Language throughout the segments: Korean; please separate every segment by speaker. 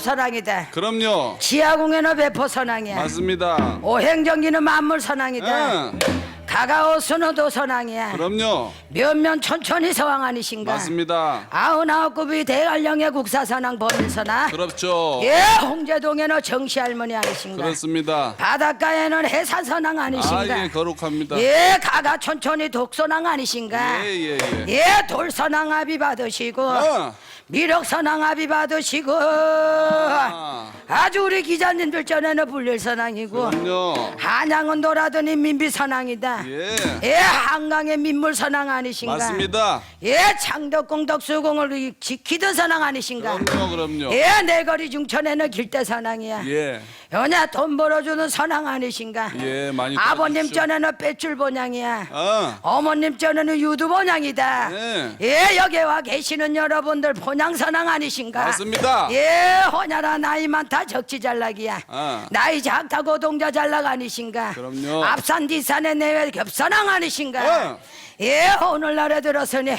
Speaker 1: 예술법 선왕이다.
Speaker 2: 그럼요.
Speaker 1: 지하 공연은 배포 선왕이야.
Speaker 2: 맞습니다.
Speaker 1: 오행정기는 만물 선왕이다.
Speaker 2: 응.
Speaker 1: 가가오 순호도 선왕이야.
Speaker 2: 그럼요.
Speaker 1: 면면 천천히 서왕 아니신가?
Speaker 2: 맞습니다.
Speaker 1: 아흔아홉급이 대관령의 국사선왕 범일선아.
Speaker 2: 그렇죠.
Speaker 1: 예, 홍제동에는 정시 할머니 아니신가?
Speaker 2: 그렇습니다.
Speaker 1: 바닷가에는 해산선왕
Speaker 2: 아,
Speaker 1: 아니신가?
Speaker 2: 예, 거룩합니다.
Speaker 1: 예, 가가 천천히 독선왕 아니신가?
Speaker 2: 예, 예, 예.
Speaker 1: 예, 돌선왕 아비 받으시고
Speaker 2: 어.
Speaker 1: 미륵선왕 아비 받으시고
Speaker 2: 아,
Speaker 1: 아주 우리 기자님들 전에는 불릴선왕이고
Speaker 2: 그럼요.
Speaker 1: 한양은 돌아더니 민비선왕이다.
Speaker 2: 예.
Speaker 1: 예, 한강의 민물선왕 아니신가?
Speaker 2: 맞습니다.
Speaker 1: 예, 창덕궁 덕수궁을 지키던 선왕 아니신가?
Speaker 2: 그럼요, 그럼요.
Speaker 1: 예, 내거리 중천에는 길대선왕이야.
Speaker 2: 예.
Speaker 1: 연야 돈 벌어주는 선왕 아니신가?
Speaker 2: 예, 많이
Speaker 1: 아버님
Speaker 2: 도와주십시오.
Speaker 1: 전에는 배출본양이야.
Speaker 2: 어.
Speaker 1: 어머님 전에는 유두본양이다.
Speaker 2: 네.
Speaker 1: 예, 여기 와 계시는 여러분들 본양선왕 아니신가?
Speaker 2: 맞습니다.
Speaker 1: 예, 호냐라 나이 많다 적지 잘나기야.
Speaker 2: 어.
Speaker 1: 나이 작다 고 동자 잘락 아니신가?
Speaker 2: 그럼요.
Speaker 1: 앞산 뒤산의 내외 겹선왕 아니신가?
Speaker 2: 어.
Speaker 1: 예, 오늘날에 들어서니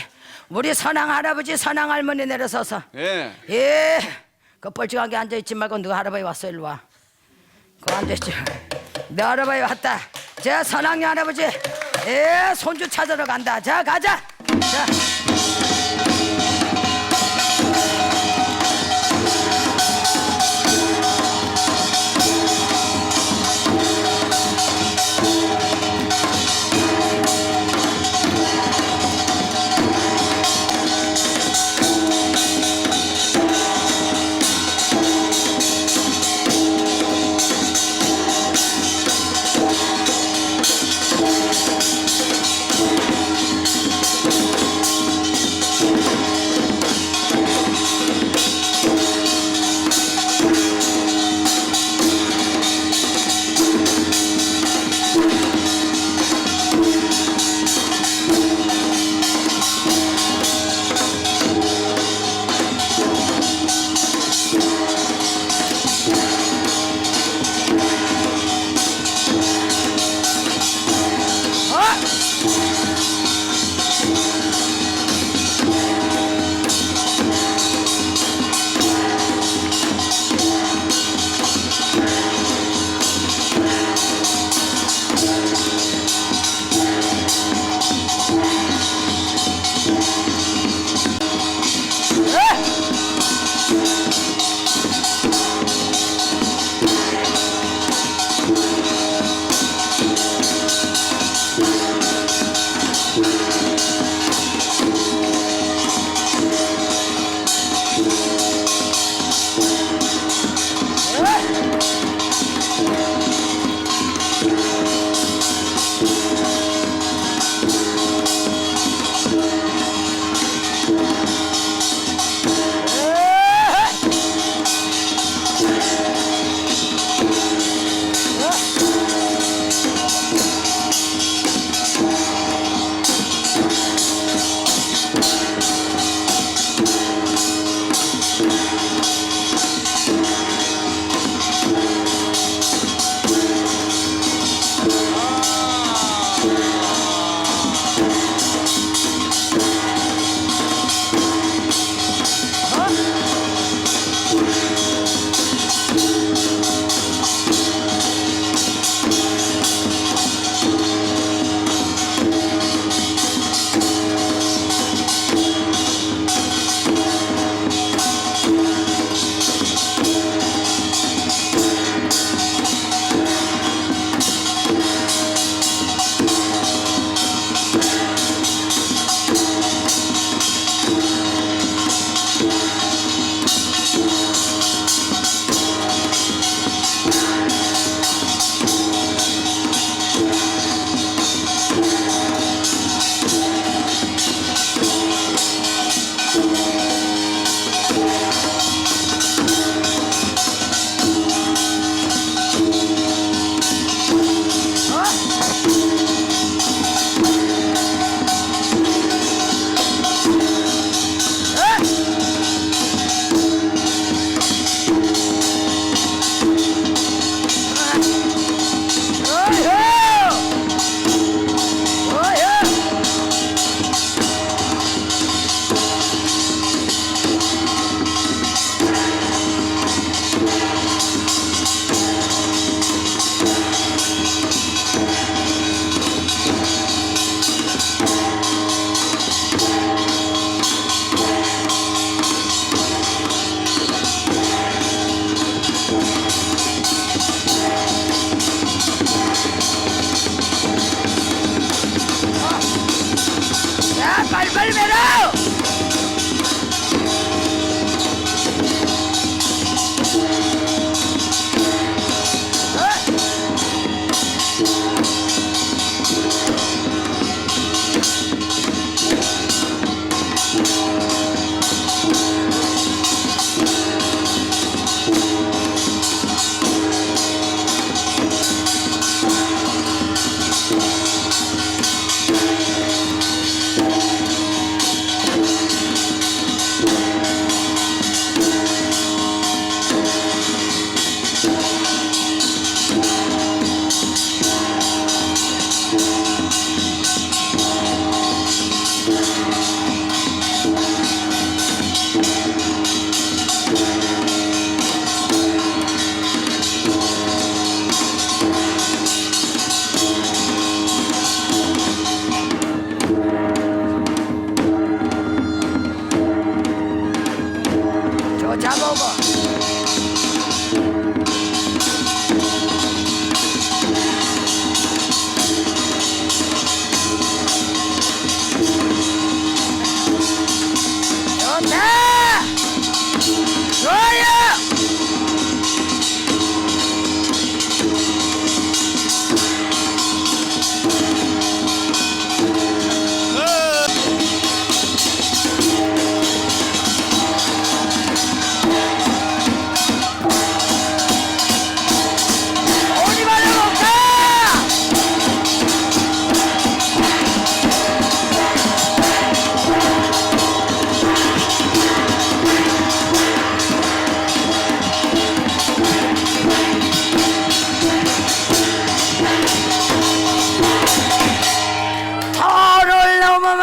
Speaker 1: 우리 선왕 할아버지 선왕 할머니 내려서서
Speaker 2: 예.
Speaker 1: 예, 그 뻘쭘하게 앉아 있지 말고 너 할아버지 왔어 일로 와. 그 앉아있지. 너 할아버지 왔다. 자, 선왕이 할아버지, 예, 손주 찾으러 간다. 자, 가자. 자. 어? 잡 아오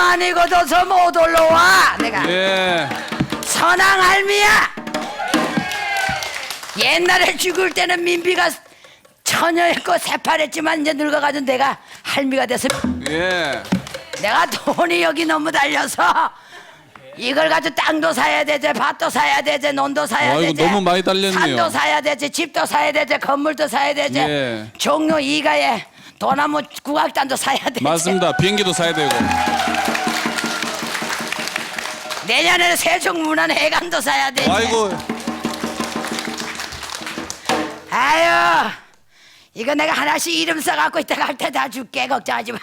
Speaker 1: 많이 걷어서 못 올라와 내가
Speaker 2: 예.
Speaker 1: 선왕 할미야 옛날에 죽을 때는 민비가 처녀였고 새파랬지만 이제 늙어가지고 내가 할미가 돼서
Speaker 2: 예.
Speaker 1: 내가 돈이 여기 너무 달려서 이걸 가지고 땅도 사야 되지 밭도 사야 되지 논도 사야
Speaker 2: 아이고,
Speaker 1: 되지
Speaker 2: 너무 많이 달렸네요.
Speaker 1: 산도 사야 되지 집도 사야 되지 건물도 사야 되지
Speaker 2: 예.
Speaker 1: 종로 이가에 도나무 국악단도 사야 되지
Speaker 2: 맞습니다. 비행기도 사야 되고.
Speaker 1: 내년에는 세종문화회관도 사야 되지
Speaker 2: 아이고.
Speaker 1: 아유 이거 내가 하나씩 이름 써갖고 이따가 할때다 줄게. 걱정하지 마.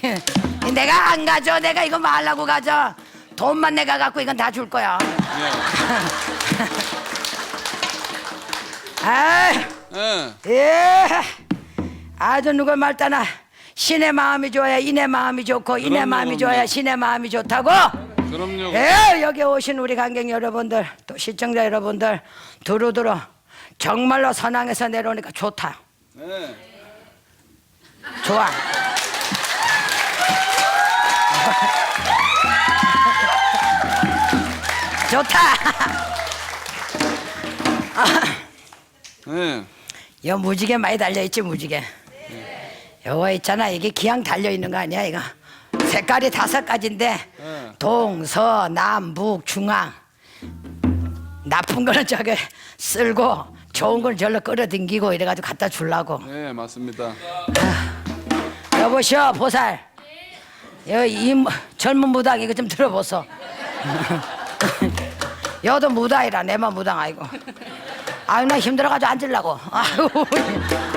Speaker 1: 내가 안 가져. 내가 이거 말라고 가져. 돈만 내가 갖고 이건 다 줄 거야. 아이.
Speaker 2: 예.
Speaker 1: 예. 아주 누굴 말따나. 신의 마음이 좋아야 인의 마음이 좋고 인의 마음이. 좋아야 신의 마음이 좋다고
Speaker 2: 그럼요.
Speaker 1: 예, 여기 오신 우리 관객 여러분들 또 시청자 여러분들 두루두루 정말로 선왕에서 내려오니까 좋다
Speaker 2: 예.
Speaker 1: 좋아 좋다
Speaker 2: 예.
Speaker 1: 여 무지개 많이 달려 있지 무지개 요거 있잖아 이게 기왕 달려 있는 거 아니야 이거 색깔이 다섯 가지인데
Speaker 2: 네.
Speaker 1: 동서 남북 중앙. 나쁜 거는 저기 쓸고 좋은 건 절로 끌어당기고 이래가지고 갖다 주려고.
Speaker 2: 예, 맞습니다.
Speaker 1: 여보시오 보살. 여이 무- 젊은 무당 이거 좀 들어보소. 여도 무당이라 내만 무당 아이고. 아유 나 힘들어가지고 앉으려고. 아유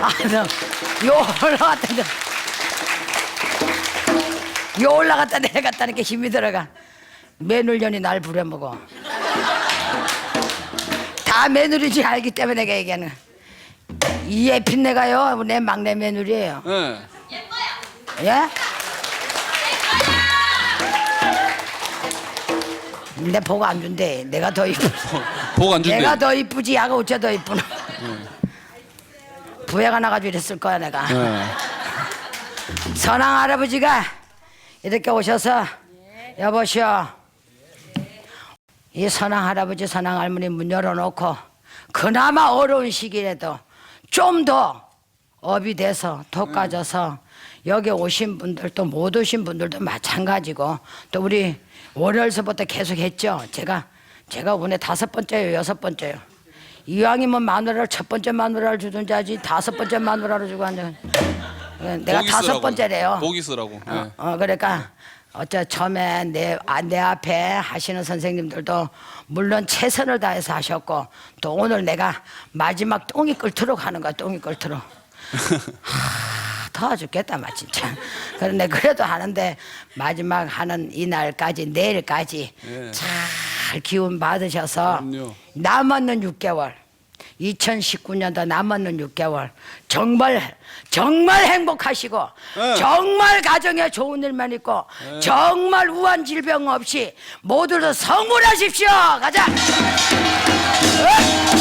Speaker 1: 아유 요 올라갔다 내- 요 올라갔다 내려갔다는 게 힘이 들어가 매눌년이 날 부려먹어 다 매눌인지 알기 때문에 내가 얘기하는 거야. 이 예핀 내가요 내 막내 매눌이에요
Speaker 2: 예.
Speaker 1: 예? 내 보고 안 준대. 내가 더 이쁘.
Speaker 2: 복 안 준대.
Speaker 1: 내가 더 이쁘지. 야가 어째 더 이쁘나. 부해가 나가지고 이랬을 거야 내가.
Speaker 2: 예.
Speaker 1: 선왕 할아버지가 이렇게 오셔서 여보시오. 이 선왕 할아버지 선왕 할머니 문 열어놓고 그나마 어려운 시기라도 좀 더 업이 돼서 돋가져서 여기 오신 분들 또못 오신 분들도 마찬가지고 또 우리 월요일서부터 계속 했죠. 제가 제가 오늘 다섯 번째요 여섯 번째요. 이왕이면 마누라를 첫 번째 마누라를 주든지 하지 다섯 번째 마누라를 주고 앉아. 내가
Speaker 2: 복이
Speaker 1: 다섯
Speaker 2: 쓰라고.
Speaker 1: 번째래요.
Speaker 2: 복이 쓰라고. 예.
Speaker 1: 어, 어, 그러니까 어째 처음에 내, 아, 내 앞에 하시는 선생님들도 물론 최선을 다해서 하셨고 또 오늘 내가 마지막 똥이 끓도록 하는 거야 똥이 끓도록 하, 더워 죽겠다 마 진짜 그런데 그래도 하는데 마지막 하는 이날까지 내일까지
Speaker 2: 예.
Speaker 1: 잘 기운 받으셔서
Speaker 2: 그럼요.
Speaker 1: 남았는 6개월 2019년도 남았는 6개월 정말 정말 행복하시고
Speaker 2: 네.
Speaker 1: 정말 가정에 좋은 일만 있고 정말 우한 질병 없이 모두들 성불하십시오 가자 어? 어?